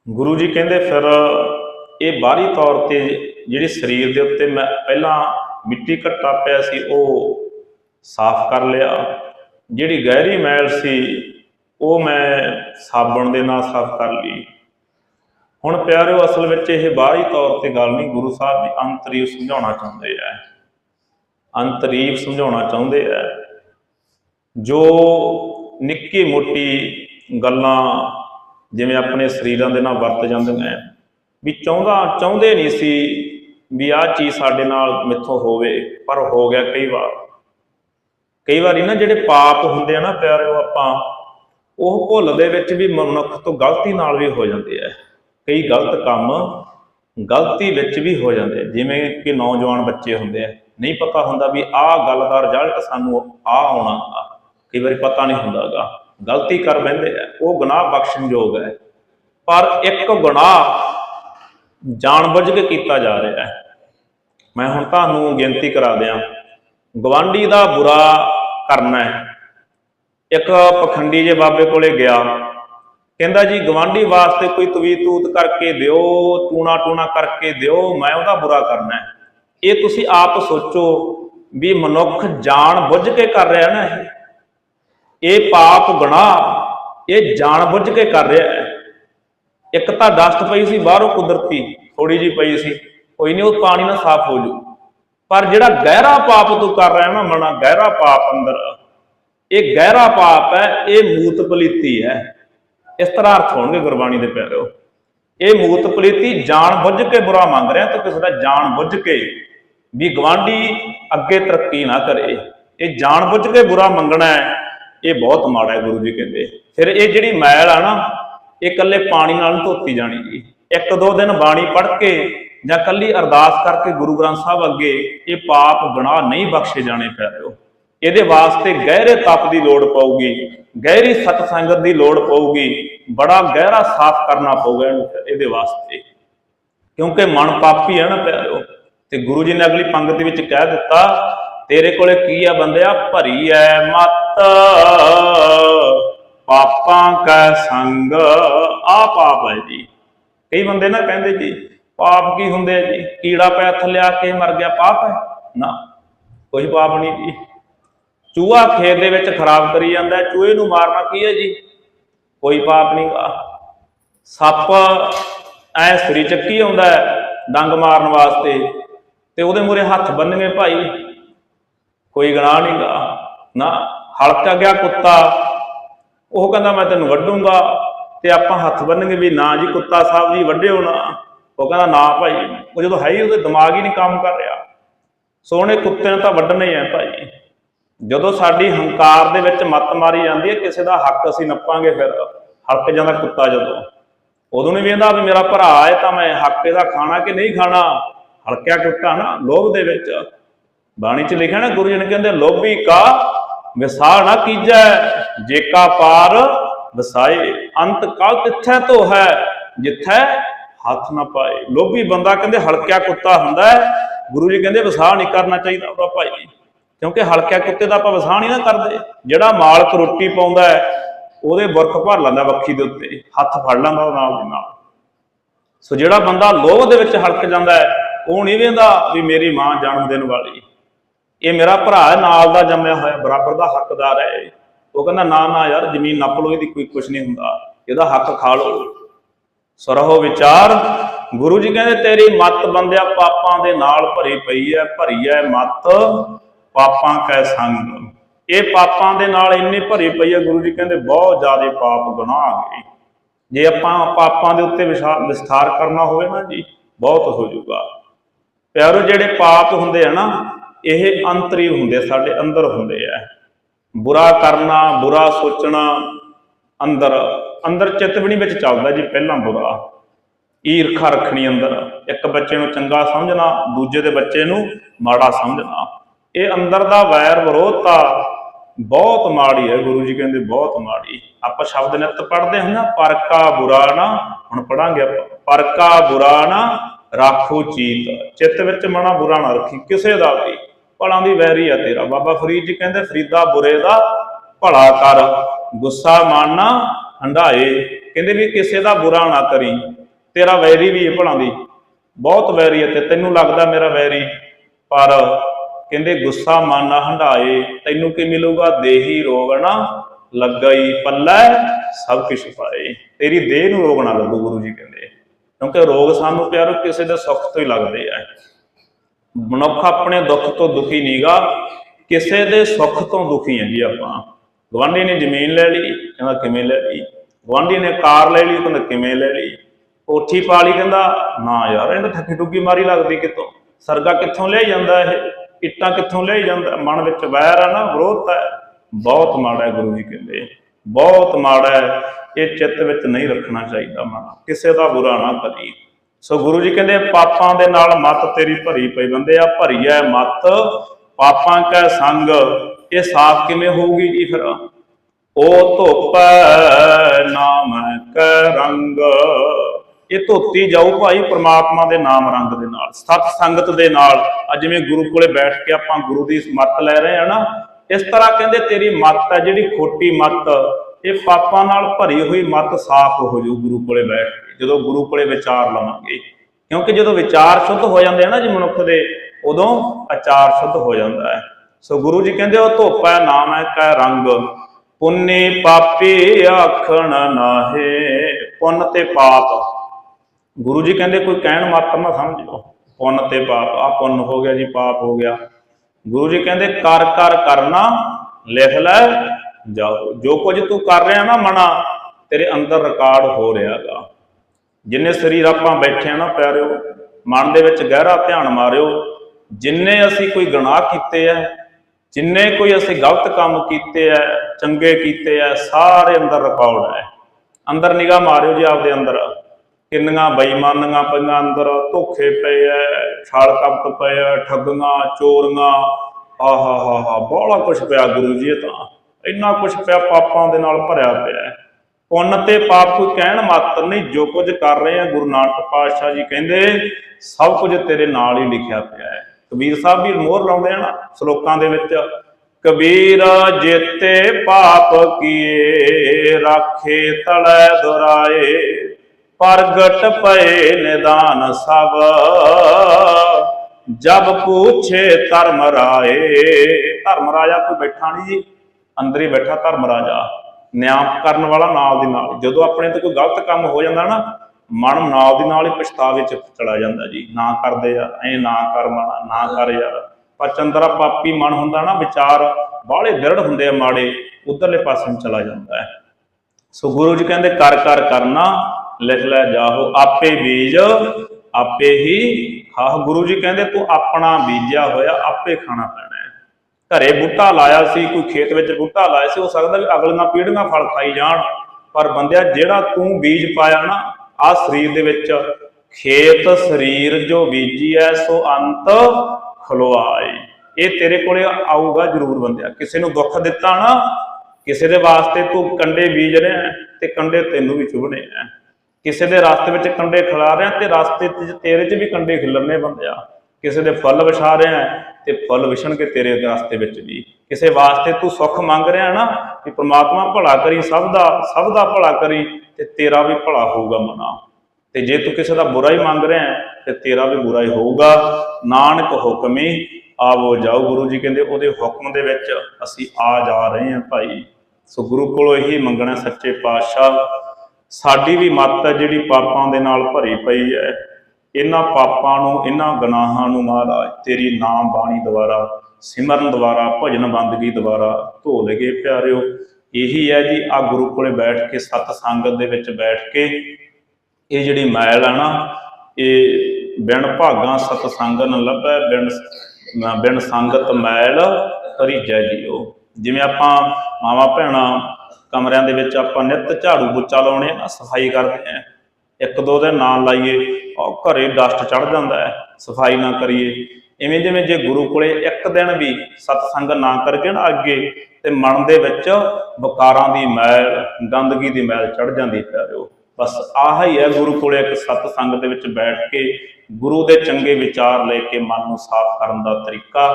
ਗੁਰੂ ਜੀ ਕਹਿੰਦੇ ਫਿਰ ਇਹ ਬਾਹਰੀ ਤੌਰ ਤੇ ਜਿਹੜੀ ਸਰੀਰ ਦੇ ਉੱਤੇ ਮੈਂ ਪਹਿਲਾਂ ਮਿੱਟੀ ਘੱਟਾ ਪਿਆ ਸੀ, ਉਹ ਸਾਫ਼ ਕਰ ਲਿਆ। ਜਿਹੜੀ ਗਹਿਰੀ ਮੈਲ ਸੀ, ਉਹ ਮੈਂ ਸਾਬਣ ਦੇ ਨਾਲ ਸਾਫ਼ ਕਰ ਲਈ। ਹੁਣ ਪਿਆਰਿਓ, ਅਸਲ ਵਿੱਚ ਇਹ ਬਾਹਰੀ ਤੌਰ ਤੇ ਗੱਲ ਨਹੀਂ, ਗੁਰੂ ਸਾਹਿਬ ਦੀ ਅੰਤਰੀਵ ਸਮਝਾਉਣਾ ਚਾਹੁੰਦੇ ਆ ਅੰਤਰੀਵ ਸਮਝਾਉਣਾ ਚਾਹੁੰਦੇ ਆ ਜੋ ਨਿੱਕੀ ਮੋਟੀ ਗੱਲਾਂ ਜਿਵੇਂ ਆਪਣੇ ਸਰੀਰਾਂ ਦੇ ਨਾਲ ਵਰਤ ਜਾਂਦੀਆਂ ਵੀ ਚਾਹੁੰਦਾ, ਚਾਹੁੰਦੇ ਨਹੀਂ ਸੀ ਵੀ ਆਹ ਚੀਜ਼ ਸਾਡੇ ਨਾਲ ਮਿੱਥੋਂ ਹੋਵੇ, ਪਰ ਹੋ ਗਿਆ ਕਈ ਵਾਰ। ਕਈ ਵਾਰੀ ਨਾ ਜਿਹੜੇ ਪਾਪ ਹੁੰਦੇ ਆ ਨਾ ਪਿਆਰਿਓ ਆਪਾਂ, ਉਹ ਭੁੱਲ ਦੇ ਵਿੱਚ ਵੀ ਮਨੁੱਖ ਤੋਂ ਗਲਤੀ ਨਾਲ ਵੀ ਹੋ ਜਾਂਦੇ ਆ ਕਈ ਗਲਤ ਕੰਮ ਗਲਤੀ ਵਿੱਚ ਵੀ ਹੋ ਜਾਂਦੇ ਜਿਵੇਂ ਕਿ ਨੌਜਵਾਨ ਬੱਚੇ ਹੁੰਦੇ ਆ। ਨਹੀਂ ਪਤਾ ਹੁੰਦਾ ਵੀ ਆਹ ਗੱਲ ਦਾ ਰਿਜ਼ਲਟ ਸਾਨੂੰ ਆ ਆਉਣਾ ਕਈ ਵਾਰੀ ਪਤਾ ਨਹੀਂ ਹੁੰਦਾਗਾ ਗਲਤੀ ਕਰ ਬੈਂਦੇ ਆ। ਉਹ ਗੁਨਾਹ ਬਖਸ਼ਣਯੋਗ ਹੈ। ਪਰ ਇੱਕ ਗੁਨਾਹ ਜਾਣਬੁੱਝ ਕੇ ਕੀਤਾ ਜਾ ਰਿਹਾ ਹੈ। ਮੈਂ ਹੁਣ ਤੁਹਾਨੂੰ ਗਿਣਤੀ ਕਰਾ ਦਿਆਂ। ਗਵਾਂਢੀ ਦਾ ਬੁਰਾ ਕਰਨਾ ਹੈ। ਇੱਕ ਪਖੰਡੀ ਜੇ ਬਾਬੇ ਕੋਲੇ ਗਿਆ। ਕਹਿੰਦਾ ਜੀ ਗਵਾਂਢੀ ਵਾਸਤੇ ਕੋਈ ਤਵੀਤੂਤ ਕਰਕੇ ਦਿਓ, ਟੂਣਾ ਟੂਣਾ ਕਰਕੇ ਦਿਓ, ਮੈਂ ਉਹਦਾ ਬੁਰਾ ਕਰਨਾ ਹੈ। ਇਹ ਤੁਸੀਂ ਆਪ ਸੋਚੋ ਵੀ ਮਨੁੱਖ ਜਾਣ ਬੁੱਝ ਕੇ ਕਰ ਰਿਹਾ ਨਾ ਇਹ। ਇਹ ਪਾਪ ਗੁਨਾਹ, ਇਹ ਜਾਣ ਬੁੱਝ ਕੇ ਕਰ ਰਿਹਾ ਹੈ। ਇੱਕ ਤਾਂ ਡਸਟ ਪਈ ਸੀ, ਬਾਹਰੋਂ ਕੁਦਰਤੀ ਥੋੜੀ ਜੀ ਪਈ ਸੀ। ਕੋਈ ਨਹੀਂ, ਉਹ ਪਾਣੀ ਨਾਲ ਸਾਫ਼ ਹੋ ਜੂ। ਪਰ ਜਿਹੜਾ ਗਹਿਰਾ ਪਾਪ ਤੂੰ ਕਰ ਰਿਹਾ ਨਾ ਮਨਾ, ਗਹਿਰਾ ਪਾਪ ਅੰਦਰ, ਇਹ ਗਹਿਰਾ ਪਾਪ ਹੈ, ਇਹ ਮੂਤ ਪਲੀਤੀ ਹੈ। ਇਸ ਤਰ੍ਹਾਂ ਅਰਥ ਹੋਣਗੇ ਗੁਰਬਾਣੀ ਦੇ ਪਿਆਰਿਓ। ਇਹ ਮੂਤ ਪਲੀਤੀ ਜਾਣ ਬੁੱਝ ਕੇ ਬੁਰਾ ਮੰਗ ਰਿਹਾ ਤੇ ਕਿਸੇ ਦਾ ਜਾਣ ਬੁੱਝ ਕੇ ਵੀ ਗਵਾਂਢੀ ਅੱਗੇ ਤਰੱਕੀ ਨਾ ਕਰੇ। ਇਹ ਜਾਣ ਬੁੱਝ ਕੇ ਬੁਰਾ ਮੰਗਣਾ ਹੈ, ਇਹ ਬਹੁਤ ਮਾੜਾ ਹੈ ਗੁਰੂ ਜੀ ਕਹਿੰਦੇ। ਫਿਰ ਇਹ ਜਿਹੜੀ ਮੈਲ ਆ ਨਾ, ਇਹ ਇਕੱਲੇ ਪਾਣੀ ਨਾਲ ਧੋਤੀ ਜਾਣੀ ਜੀ ਇੱਕ ਦੋ ਦਿਨ ਬਾਣੀ ਪੜ੍ਹ ਕੇ ਜਾਂ ਕੱਲੀ ਅਰਦਾਸ ਕਰਕੇ ਗੁਰੂ ਗ੍ਰੰਥ ਸਾਹਿਬ ਅੱਗੇ ਇਹ ਪਾਪ ਗੁਨਾਹ ਨਹੀਂ ਬਖਸ਼ੇ ਜਾਣੇ ਪੈ ਰਹੇ ਹੋ ਇਹਦੇ ਵਾਸਤੇ ਗਹਿਰੇ ਤਪ ਦੀ ਲੋੜ ਪਊਗੀ, ਗਹਿਰੀ ਸਤ ਸੰਗਤ ਦੀ ਲੋੜ ਪਊਗੀ, ਬੜਾ ਗਹਿਰਾ ਸਾਫ਼ ਕਰਨਾ ਪਊਗਾ ਇਹਨੂੰ ਇਹਦੇ ਵਾਸਤੇ। ਕਿਉਂਕਿ ਮਨ ਪਾਪੀ ਹੈ ਨਾ ਪਿਆਰਿਓ, ਤੇ ਗੁਰੂ ਜੀ ਨੇ ਅਗਲੀ ਪੰਗਤ ਵਿੱਚ ਕਹਿ ਦਿੱਤਾ, ਤੇਰੇ ਕੋਲੇ ਕੀ ਆ ਬੰਦਿਆ? ਭਰੀ ਐ ਮਤ, ਪਾਪਾਂ ਕਾ ਸੰਗ ਆ ਪਾਪ ਹੈ ਜੀ। ਕਈ ਬੰਦੇ ਨਾ ਕਹਿੰਦੇ ਜੀ, ਪਾਪ ਕੀ ਹੁੰਦੇ ਆ ਜੀ? ਕੀੜਾ ਪੈ ਥੱਲੇ ਆ ਕੇ ਮਰ ਗਿਆ, ਪਾਪ ਹੈ? ਨਾ, ਕੋਈ ਪਾਪ ਨਹੀਂ ਜੀ। ਚੂਹਾ ਖੇਤ ਦੇ ਵਿੱਚ ਖਰਾਬ ਕਰੀ ਜਾਂਦਾ ਚੂਹੇ ਨੂੰ ਮਾਰਨਾ ਕੀ ਹੈ ਜੀ? ਕੋਈ ਪਾਪ ਨਹੀਂ ਗਾ ਸੱਪ ਐ ਸਰੀ ਚੱਕੀ ਆਉਂਦਾ ਡੰਗ ਮਾਰਨ ਵਾਸਤੇ ਤੇ ਉਹਦੇ ਮੂਰੇ ਹੱਥ ਬੰਨਗੇ ਭਾਈ। ਕੋਈ ਗਨਾਹ ਨਹੀਂ ਗਾ, ਨਾ ਹਲਕਾ ਗਿਆ ਕੁੱਤਾ। ਉਹ ਕਹਿੰਦਾ, ਮੈਂ ਤੈਨੂੰ ਵੱਢੂੰਗਾ ਤੇ ਆਪਾਂ ਹੱਥ ਬੰਨਗੇ ਵੀ ਨਾ ਜੀ ਕੁੱਤਾ ਸਾਹਿਬ ਜੀ ਵੱਢਿਓ ਨਾ। ਉਹ ਕਹਿੰਦਾ, ਨਾ ਭਾਈ, ਉਹ ਜਦੋਂ ਹੈ ਹੀ ਉਹਦੇ ਦਿਮਾਗ ਹੀ ਨਹੀਂ ਕੰਮ ਕਰ ਰਿਹਾ। ਸੋਹਣੇ ਕੁੱਤੇ ਨੇ ਤਾਂ ਵੱਢਣੇ ਹੀ ਹੈ ਭਾਈ। ਜਦੋਂ ਸਾਡੀ ਹੰਕਾਰ ਦੇ ਵਿੱਚ ਮੱਤ ਮਾਰੀ ਜਾਂਦੀ ਹੈ, ਕਿਸੇ ਦਾ ਹੱਕ ਅਸੀਂ ਨੱਪਾਂਗੇ ਫਿਰ। ਹਲਕ ਜਾਂਦਾ ਕੁੱਤਾ ਜਦੋਂ। ਉਦੋਂ ਨਹੀਂ ਵੇਂਦਾ ਵੀ ਮੇਰਾ ਭਰਾ ਹੈ ਤਾਂ ਮੈਂ ਹੱਕ ਇਹਦਾ ਖਾਣਾ ਕਿ ਨਹੀਂ ਖਾਣਾ? ਹਲਕਿਆ ਕੁੱਤਾ ਨਾ ਲੋਭ ਦੇ ਵਿੱਚ। ਬਾਣੀ 'ਚ ਲਿਖਿਆ ਨਾ, ਗੁਰੂ ਜੀ ਨੇ ਕਹਿੰਦੇ, ਲੋਭੀ ਕਾ ਵਿਸਾਰ ਨਾ ਕੀਜੈ ਜੇਕਾ ਪਾਰ ਵਸਾਏ, ਅੰਤ ਕਾਲ ਤਿੱਥੈ ਤੋ ਹੈ, ਜਿੱਥੈ ਹੱਥ ਨਾ ਪਾਏ। ਲੋਭੀ ਬੰਦਾ ਕਹਿੰਦੇ, ਹਲਕਿਆ ਕੁੱਤਾ ਹੁੰਦਾ ਗੁਰੂ ਜੀ ਕਹਿੰਦੇ ਵਸਾ ਨਹੀਂ ਕਰਨਾ ਚਾਹੀਦਾ ਉਹਦਾ ਭਾਈ। ਕਿਉਂਕਿ ਹਲਕਿਆ ਕੁੱਤੇ ਦਾ ਆਪਾਂ ਵਸਾ ਨਹੀਂ ਨਾ ਕਰਦੇ। ਜਿਹੜਾ ਮਾਲਕ ਰੋਟੀ ਪਾਉਂਦਾ ਹੈ, ਉਹਦੇ ਬੁਰਕ ਭਰ ਲੈਂਦਾ ਵੱਖੀ ਦੇ ਉੱਤੇ, ਹੱਥ ਫੜ ਲੈਂਦਾ ਉਹ ਨਾਲ ਦੇ ਨਾਲ। ਸੋ ਜਿਹੜਾ ਬੰਦਾ ਲੋਭ ਦੇ ਵਿੱਚ ਹਲਕ ਜਾਂਦਾ ਹੈ, ਉਹ ਨਹੀਂ ਵੇਂਦਾ ਵੀ ਮੇਰੀ ਮਾਂ ਜਨਮ ਦਿਨ ਵਾਲੀ। ਇਹ ਮੇਰਾ ਭਰਾ ਨਾਲ ਦਾ ਜੰਮਿਆ ਹੋਇਆ, ਬਰਾਬਰ ਦਾ ਹੱਕਦਾਰ ਹੈ ਉਹ ਕਹਿੰਦਾ, ਨਾ ਨਾ ਯਾਰ, ਜ਼ਮੀਨ ਨੱਪ ਲਓ, ਇਹਦੀ ਕੋਈ ਕੁਛ ਨਹੀਂ ਹੁੰਦਾ। ਇਹਦਾ ਹੱਕ ਖਾ ਲਓ। ਸਰਹੋ ਵਿਚਾਰ। ਗੁਰੂ ਜੀ ਕਹਿੰਦੇ, ਤੇਰੀ ਮੱਤ ਬੰਦਿਆ ਪਾਪਾਂ ਦੇ ਨਾਲ ਭਰੀ ਪਈ ਹੈ, ਭਰੀ ਹੈ ਮੱਤ। ਪਾਪਾਂ ਕੈ ਸੰਗ। ਇਹ ਪਾਪਾਂ ਦੇ ਨਾਲ ਇੰਨੀ ਭਰੀ ਪਈ ਹੈ ਗੁਰੂ ਜੀ ਕਹਿੰਦੇ ਬਹੁਤ ਜ਼ਿਆਦਾ ਪਾਪ ਗੁਨਾਹ ਆ ਗਏ। ਜੇ ਆਪਾਂ ਪਾਪਾਂ ਦੇ ਉੱਤੇ ਵਿਸ਼ਾ- ਵਿਸਥਾਰ ਕਰਨਾ ਹੋਵੇ ਨਾ ਜੀ, ਬਹੁਤ ਹੋ ਜਾਊਗਾ। ਪਿਆਰੋ, ਜਿਹੜੇ ਪਾਪ ਹੁੰਦੇ ਆ ਨਾ, ਇਹ ਅੰਤਰੀ ਹੁੰਦੇ ਸਾਡੇ ਅੰਦਰ ਹੁੰਦੇ ਆ। ਬੁਰਾ ਕਰਨਾ, ਬੁਰਾ ਸੋਚਣਾ, ਅੰਦਰ ਅੰਦਰ ਚਿੱਤ ਵੀ ਨਹੀਂ ਵਿੱਚ ਚੱਲਦਾ ਜੀ, ਪਹਿਲਾਂ ਬੁਰਾ। ਈਰਖਾ ਰੱਖਣੀ ਅੰਦਰ। ਇੱਕ ਬੱਚੇ ਨੂੰ ਚੰਗਾ ਸਮਝਣਾ, ਦੂਜੇ ਦੇ ਬੱਚੇ ਨੂੰ ਮਾੜਾ ਸਮਝਣਾ। ਇਹ ਅੰਦਰ ਦਾ ਵੈਰ ਵਿਰੋਧਤਾ ਬਹੁਤ ਮਾੜੀ ਹੈ, ਗੁਰੂ ਜੀ ਕਹਿੰਦੇ ਬਹੁਤ ਮਾੜੀ। ਆਪਾਂ ਸ਼ਬਦ ਨਿਤ ਪੜ੍ਹਦੇ ਹਾਂ ਨਾ ਪਰ ਕਾ ਬੁਰਾ ਨਾ, ਹੁਣ ਪੜਾਂਗੇ ਆਪਾਂ। ਪਰ ਬੁਰਾ ਨਾ, ਰਾਖੋ ਚੀਤ। ਚਿੱਤ ਵਿੱਚ ਮਨਾ ਬੁਰਾ ਨਾ ਰੱਖੀ, ਕਿਸੇ ਦਾ ਵੀ। ਭਲਾਂ ਦੀ ਵੈਰੀ ਆ ਤੇਰਾ। ਬਾਬਾ ਫਰੀਦ ਜੀ ਕਹਿੰਦੇ, ਫਰੀਦਾ ਬੁਰੇ ਦਾ ਭਲਾ ਕਰ। ਗੁੱਸਾ ਮਾਨਣਾ ਹੰਡਾਏ ਕਹਿੰਦੇ ਵੀ ਕਿਸੇ ਦਾ ਬੁਰਾ ਨਾ ਕਰੀ। ਤੇਰਾ ਵੈਰੀ ਵੀ ਹੈ ਭਲਾਂ ਦੀ। ਬਹੁਤ ਵੈਰੀ ਹੈ ਤੇ ਤੈਨੂੰ ਲੱਗਦਾ ਮੇਰਾ ਵੈਰੀ। ਪਰ ਕਹਿੰਦੇ ਗੁੱਸਾ ਮਨ ਨਾ ਹੰਡਾਏ ਤੈਨੂੰ ਕੀ ਮਿਲੂਗਾ? ਦੇਹੀ ਰੋਗ ਨਾ ਲੱਗਈ ਪੱਲਾ, ਸਭ ਕੁਛ ਪਾਏ। ਤੇਰੀ ਦੇਹ ਨੂੰ ਰੋਗ ਨਾ ਲੱਗੂ, ਗੁਰੂ ਜੀ ਕਹਿੰਦੇ। ਕਿਉਂਕਿ ਰੋਗ ਸਾਨੂੰ ਪਿਆਰੋ, ਕਿਸੇ ਦੇ ਸੁੱਖ ਤੋਂ ਹੀ ਲੱਗਦੇ ਆ। ਮਨੁੱਖ ਆਪਣੇ ਦੁੱਖ ਤੋਂ ਦੁਖੀ ਨੀਗਾ ਕਿਸੇ ਦੇ ਸੁੱਖ ਤੋਂ ਦੁਖੀ ਹੈ ਜੀ ਆਪਾਂ। ਗਵਾਂਢੀ ਨੇ ਜ਼ਮੀਨ ਲੈ ਲਈ, ਕਹਿੰਦਾ ਕਿਵੇਂ ਲੈ ਲਈ? ਗਵਾਂਢੀ ਨੇ ਕਾਰ ਲੈ ਲਈ, ਕਹਿੰਦਾ ਕਿਵੇਂ ਲੈ ਲਈ? ਕੋਠੀ ਪਾ ਲਈ, ਕਹਿੰਦਾ, ਨਾ ਯਾਰ ਇਹ ਤਾਂ ਠੱਗੀ ਠੁੱਗੀ ਮਾਰੀ ਲੱਗਦੀ ਕਿਤੋਂ? ਸਰਗਾ ਕਿੱਥੋਂ ਲਿਆਈ ਜਾਂਦਾ ਇਹ? ਇੱਟਾਂ ਕਿੱਥੋਂ ਲੈ ਜਾਂਦਾ? ਮਨ ਵਿੱਚ ਵੈਰ ਆ ਨਾ, ਵਿਰੋਧ ਹੈ। ਬਹੁਤ ਮਾੜਾ ਹੈ ਗੁਰੂ ਜੀ ਕਹਿੰਦੇ। ਬਹੁਤ ਮਾੜਾ ਹੈ। ਇਹ ਚਿੱਤ ਵਿੱਚ ਨਹੀਂ ਰੱਖਣਾ ਚਾਹੀਦਾ ਮਨ। ਕਿਸੇ ਦਾ ਬੁਰਾ ਨਾ ਕਰੀ। ਸੋ ਗੁਰੂ ਜੀ ਕਹਿੰਦੇ, ਪਾਪਾਂ ਦੇ ਨਾਲ ਮੱਤ ਤੇਰੀ ਭਰੀ ਪਈ ਬੰਦੇ ਆ, ਭਰੀ ਐ ਮੱਤ। ਪਾਪਾਂ ਕੈ ਸੰਗ, ਇਹ ਸਾਫ਼ ਕਿਵੇਂ ਹੋਊਗੀ ਜੀ ਫਿਰ? ਉਹ ਧੁੱਪ ਨਾਮ ਕੈ ਰੰਗ। ਇਹ ਧੋਤੀ ਜਾਊ ਭਾਈ ਪ੍ਰਮਾਤਮਾ ਦੇ ਨਾਮ ਰੰਗ ਦੇ ਨਾਲ ਸਤ ਸੰਗਤ ਦੇ ਨਾਲ। ਅੱਜ ਜਿਵੇਂ ਗੁਰੂ ਕੋਲੇ ਬੈਠ ਕੇ ਆਪਾਂ ਗੁਰੂ ਦੀ ਮੱਤ ਲੈ ਰਹੇ ਆ ਨਾ, ਇਸ ਤਰ੍ਹਾਂ ਕਹਿੰਦੇ ਤੇਰੀ ਮੱਤ ਹੈ ਜਿਹੜੀ ਖੋਟੀ ਮੱਤ। ਇਹ ਪਾਪਾਂ ਨਾਲ ਭਰੀ ਹੋਈ ਮੱਤ ਸਾਫ਼ ਹੋ ਜਾਊ ਗੁਰੂ ਕੋਲੇ ਬੈਠ ਕੇ, ਜਦੋਂ ਗੁਰੂ ਕੋਲੇ ਵਿਚਾਰ ਲਵਾਂਗੇ। ਕਿਉਂਕਿ ਜਦੋਂ ਵਿਚਾਰ ਸ਼ੁੱਧ ਹੋ ਜਾਂਦੇ ਆ ਨਾ ਜੀ ਮਨੁੱਖ ਦੇ, ਉਦੋਂ ਆਚਾਰ ਸ਼ੁੱਧ ਹੋ ਜਾਂਦਾ ਹੈ। ਸੋ ਗੁਰੂ ਜੀ ਕਹਿੰਦੇ, ਉਹ ਧੋਪਾ ਹੈ ਨਾਮ ਹੈ ਕੈ ਰੰਗ, ਪੁੰਨੇ ਪਾਪੇ ਆਖਣ ਨਾਹੇ, ਪੁੰਨ ਤੇ ਪਾਪ ਗੁਰੂ ਜੀ ਕਹਿੰਦੇ ਕੋਈ ਕਹਿਣ ਮਾਤਰ ਨਾ ਸਮਝੋ। ਪੁੰਨ ਤੇ ਪਾਪ ਆ ਪੁੰਨ ਹੋ ਗਿਆ ਜੀ, ਪਾਪ ਹੋ ਗਿਆ। ਗੁਰੂ ਜੀ ਕਹਿੰਦੇ ਕਰ ਕਰ ਕਰਨਾ, ਲਿਖ ਲੈ, ਜਾਓ। ਜੋ ਕੁਝ ਤੂੰ ਕਰ ਰਿਹਾ ਨਾ ਮਨਾ, ਤੇਰੇ ਅੰਦਰ ਰਿਕਾਰਡ ਹੋ ਰਿਹਾਗਾ। ਜਿੰਨੇ ਸਰੀਰ ਆਪਾਂ ਬੈਠੇ ਆ ਨਾ ਪਿਆਰਿਓ, ਮਨ ਦੇ ਵਿੱਚ ਗਹਿਰਾ ਧਿਆਨ ਮਾਰਿਓ, ਜਿੰਨੇ ਅਸੀਂ ਕੋਈ ਗੁਨਾਹ ਕੀਤੇ ਆ, ਜਿੰਨੇ ਕੋਈ ਅਸੀਂ ਗਲਤ ਕੰਮ ਕੀਤੇ ਆ, ਚੰਗੇ ਕੀਤੇ ਆ, ਸਾਰੇ ਅੰਦਰ ਰਿਕਾਰਡ ਹੈ। ਅੰਦਰ ਨਿਗਾਹ ਮਾਰਿਓ ਜੀ ਆਪਦੇ ਅੰਦਰ। ਕਿੰਨੀਆਂ ਬੇਈਮਾਨੀਆਂ ਪਈਆਂ ਅੰਦਰ, ਧੋਖੇ ਪਏ ਐ, ਛਾਲ ਕਪਟ ਪਏ ਐ, ਠੱਗੀਆਂ, ਚੋਰੀਆਂ। ਆਹਾ ਹਾ ਹਾ ਬੜਾ ਕੁਛ ਪਿਆ ਗੁਰੂ ਜੀ, ਇਹ ਤਾਂ ਇੰਨਾ ਕੁਛ ਪਿਆ ਪਾਪਾਂ ਦੇ ਨਾਲ ਭਰਿਆ ਪਿਆ ਪੁੰਨ ਤੇ ਪਾਪ ਕੋਈ ਕਹਿਣ ਮਾਤਰ ਨਹੀਂ, ਜੋ ਕੁਝ ਕਰ ਰਹੇ ਆ ਗੁਰੂ ਨਾਨਕ ਪਾਤਸ਼ਾਹ ਜੀ ਕਹਿੰਦੇ, ਸਭ ਕੁਝ ਤੇਰੇ ਨਾਲ ਹੀ ਲਿਖਿਆ ਪਿਆ ਹੈ ਕਬੀਰ ਸਾਹਿਬ ਵੀ ਮੋਹਰ ਲਾਉਂਦੇ ਹਨ ਸ਼ਲੋਕਾਂ ਦੇ ਵਿੱਚ, ਕਬੀਰ ਜੇਤੇ ਪਾਪ ਕੀਏ, ਰਾਖੇ ਤਲੈ ਦੁਰਾਏ। ਪ੍ਰਗਟ ਪਏ ਨਿਦਾਨ ਸਭ। ਜਬ ਪੁੱਛੇ ਧਰਮ ਰਾਏ। ਧਰਮ ਰਾਜਾ ਕੋਈ ਬੈਠਾ ਨਹੀਂ ਜੀ। ਅੰਦਰ ਹੀ ਬੈਠਾ ਧਰਮ ਰਾਜਾ। ਨਿਆਂ ਕਰਨ ਵਾਲਾ ਨਾਲ ਦੀ ਨਾਲ। ਜਦੋਂ ਆਪਣੇ ਤੇ ਕੋਈ ਗਲਤ ਕੰਮ ਹੋ ਜਾਂਦਾ ਨਾ, ਮਨ ਨਾਲ ਦੀ ਨਾਲ ਹੀ ਪਛਤਾਵੇ ਚ ਚਲਾ ਜਾਂਦਾ ਜੀ। ਨਾ ਕਰਦੇ ਯਾਰ ਐ ਨਾ ਕਰ ਮਨ ਨਾ ਕਰ ਯਾਰ। ਪਰ ਚੰਦਰਾ ਪਾਪੀ ਮਨ ਹੁੰਦਾ ਨਾ, ਵਿਚਾਰ ਬਾਹਲੇ ਦ੍ਰਿੜ ਹੁੰਦੇ ਆ ਮਾੜੇ, ਉਧਰਲੇ ਪਾਸੇ ਨੂੰ ਚਲਾ ਜਾਂਦਾ ਹੈ। ਸੋ ਗੁਰੂ ਜੀ ਕਹਿੰਦੇ, ਕਰ ਕਰ ਕਰਨਾ ਲਿਖ ਲੈ ਜਾਹੋ, ਆਪੇ ਬੀਜ, ਆਪੇ ਹੀ ਹਾਂ ਗੁਰੂ ਜੀ ਕਹਿੰਦੇ, ਤੂੰ ਆਪਣਾ ਬੀਜਿਆ ਹੋਇਆ, ਆਪੇ ਖਾਣਾ ਪੈਣਾ ਹੈ। ਘਰੇ ਬੂਟਾ ਲਾਇਆ ਸੀ, ਕੋਈ ਖੇਤ ਵਿੱਚ ਬੂਟਾ ਲਾਇਆ ਸੀ ਹੋ ਸਕਦਾ ਵੀ ਅਗਲੀਆਂ ਪੀੜ੍ਹੀਆਂ ਫਲ ਖਾਈ ਜਾਣ। ਪਰ ਬੰਦਿਆ, ਜਿਹੜਾ ਤੂੰ ਬੀਜ ਪਾਇਆ ਨਾ ਆ ਸਰੀਰ ਦੇ ਵਿੱਚ, ਖੇਤ ਸਰੀਰ ਜੋ ਬੀਜੀ ਐ ਸੋ ਅੰਤ ਖਲੋਆਏ। ਇਹ ਤੇਰੇ ਕੋਲੇ ਆਊਗਾ ਜ਼ਰੂਰ ਬੰਦਿਆ। ਕਿਸੇ ਨੂੰ ਦੁੱਖ ਦਿੱਤਾ ਨਾ, ਕਿਸੇ ਦੇ ਵਾਸਤੇ ਤੂੰ ਕੰਡੇ ਬੀਜ ਰਿਹਾ, ਤੇ ਕੰਡੇ ਤੈਨੂੰ ਵੀ ਚੁਭਣੇ ਆ ਕਿਸੇ ਦੇ ਰਸਤੇ ਵਿੱਚ ਕੰਡੇ ਖਿਲਾ ਰਿਹਾ ਤੇ ਰਸਤੇ 'ਚ ਤੇਰੇ 'ਚ ਵੀ ਕੰਡੇ ਖਿਲਰਨੇ ਬੰਦਿਆ ਕਿਸੇ ਦੇ ਫੁੱਲ ਵਿਛਾ ਰਿਹਾ ਹੈ ਤੇ ਫੁੱਲ ਵਿਛਣਗੇ ਤੇਰੇ ਰਸਤੇ ਵਿੱਚ ਵੀ। ਕਿਸੇ ਵਾਸਤੇ ਤੂੰ ਸੁੱਖ ਮੰਗ ਰਿਹਾ ਨਾ ਕਿ ਪ੍ਰਮਾਤਮਾ ਭਲਾ ਕਰੀ, ਸਭ ਦਾ ਸਭ ਦਾ ਭਲਾ ਕਰੀ ਤੇ ਤੇਰਾ ਵੀ ਭਲਾ ਹੋਊਗਾ ਮਨਾ। ਤੇ ਜੇ ਤੂੰ ਕਿਸੇ ਦਾ ਬੁਰਾ ਹੀ ਮੰਗ ਰਿਹਾ ਤੇ ਤੇਰਾ ਵੀ ਬੁਰਾ ਹੀ ਹੋਊਗਾ। ਨਾਨਕ ਹੁਕਮੀ ਆਵੋ ਜਾਓ, ਗੁਰੂ ਜੀ ਕਹਿੰਦੇ ਉਹਦੇ ਹੁਕਮ ਦੇ ਵਿੱਚ ਅਸੀਂ ਆ ਜਾ ਰਹੇ ਹਾਂ ਭਾਈ। ਸੋ ਗੁਰੂ ਕੋਲੋਂ ਇਹੀ ਮੰਗਣਾ ਸੱਚੇ ਪਾਤਸ਼ਾਹ। ਸਾਡੀ ਵੀ ਮੱਤ ਹੈ ਜਿਹੜੀ ਪਾਪਾਂ ਦੇ ਨਾਲ ਭਰੀ ਪਈ ਹੈ। ਇਹਨਾਂ ਪਾਪਾਂ ਨੂੰ, ਇਹਨਾਂ ਗੁਨਾਹਾਂ ਨੂੰ ਮਹਾਰਾਜ, ਤੇਰੀ ਨਾਮ ਬਾਣੀ ਦੁਆਰਾ, ਸਿਮਰਨ ਦੁਆਰਾ, ਭਜਨ ਬੰਦਗੀ ਦੁਆਰਾ ਧੋ ਲਗੇ ਪਿਆਰਿਓ। ਇਹੀ ਹੈ ਜੀ ਆ ਗੁਰੂ ਕੋਲੇ ਬੈਠ ਕੇ, ਸਤ ਸੰਗਤ ਦੇ ਵਿੱਚ ਬੈਠ ਕੇ ਇਹ ਜਿਹੜੀ ਮੈਲ ਆ ਨਾ, ਇਹ ਬਿਨ ਭਾਗਾਂ ਸਤ ਸੰਗ ਨ ਲੱਭੈ, ਬਿਨ ਮ- ਬਿਨ ਸੰਗਤ ਮੈਲ ਕਰੀਜੈ ਜੀਓ ਜਿਵੇਂ ਆਪਾਂ ਮਾਵਾ ਭੈਣਾਂ ਕਮਰਿਆਂ ਦੇ ਵਿੱਚ ਆਪਾਂ ਨਿੱਤ ਝਾੜੂ ਪੋਚਾ ਲਾਉਣੇ ਆ ਨਾ, ਸਫ਼ਾਈ ਕਰਦੇ ਆ। ਇੱਕ ਦੋ ਦਿਨ ਨਾ ਲਾਈਏ, ਉਹ ਘਰੇ ਡਸਟ ਚੜ ਜਾਂਦਾ ਹੈ, ਸਫ਼ਾਈ ਨਾ ਕਰੀਏ। ਇਵੇਂ ਜਿਵੇਂ ਜੇ ਗੁਰੂ ਕੋਲੇ ਇੱਕ ਦਿਨ ਵੀ ਸਤਸੰਗ ਨਾ ਕਰਕੇ ਨਾ ਅੱਗੇ, ਤੇ ਮਨ ਦੇ ਵਿੱਚ ਵਿਕਾਰਾਂ ਦੀ ਮੈਲ, ਗੰਦਗੀ ਦੀ ਮੈਲ ਚੜ ਜਾਂਦੀ ਪਿਆਰਿਓ ਬਸ ਆਹ ਹੀ ਹੈ ਗੁਰੂ ਕੋਲੇ ਇੱਕ ਸਤਸੰਗ ਦੇ ਵਿੱਚ ਬੈਠ ਕੇ ਗੁਰੂ ਦੇ ਚੰਗੇ ਵਿਚਾਰ ਲੈ ਕੇ ਮਨ ਨੂੰ ਸਾਫ਼ ਕਰਨ ਦਾ ਤਰੀਕਾ।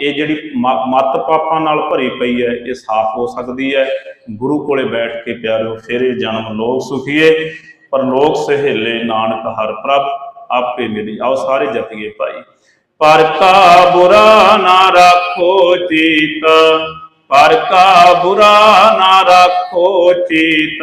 ਇਹ ਜਿਹੜੀ ਮ- ਪਾਪਾਂ ਨਾਲ ਭਰੀ ਪਈ ਹੈ, ਇਹ ਸਾਫ਼ ਹੋ ਸਕਦੀ ਹੈ। ਗੁਰੂ ਕੋਲੇ ਬੈਠ ਕੇ ਪਿਆਰਿਓ, ਫਿਰ ਇਹ ਜਨਮ ਲੋਕ ਸੁਖੀਏ ਪਰ ਲੋਕ ਸਹੇਲੇ ਨਾਨਕ ਹਰ ਪ੍ਰਭ, ਆਪੇ ਮਿਲੀ ਆਓ ਸਾਰੇ ਜਪੀਏ ਭਾਈ। ਪਰ ਕਾ ਬੁਰਾ ਨਾ ਰੱਖੋ ਚੀਤ, ਪਰ ਕਾ ਬੁਰਾ ਨਾ ਰੱਖੋ ਚੀਤ।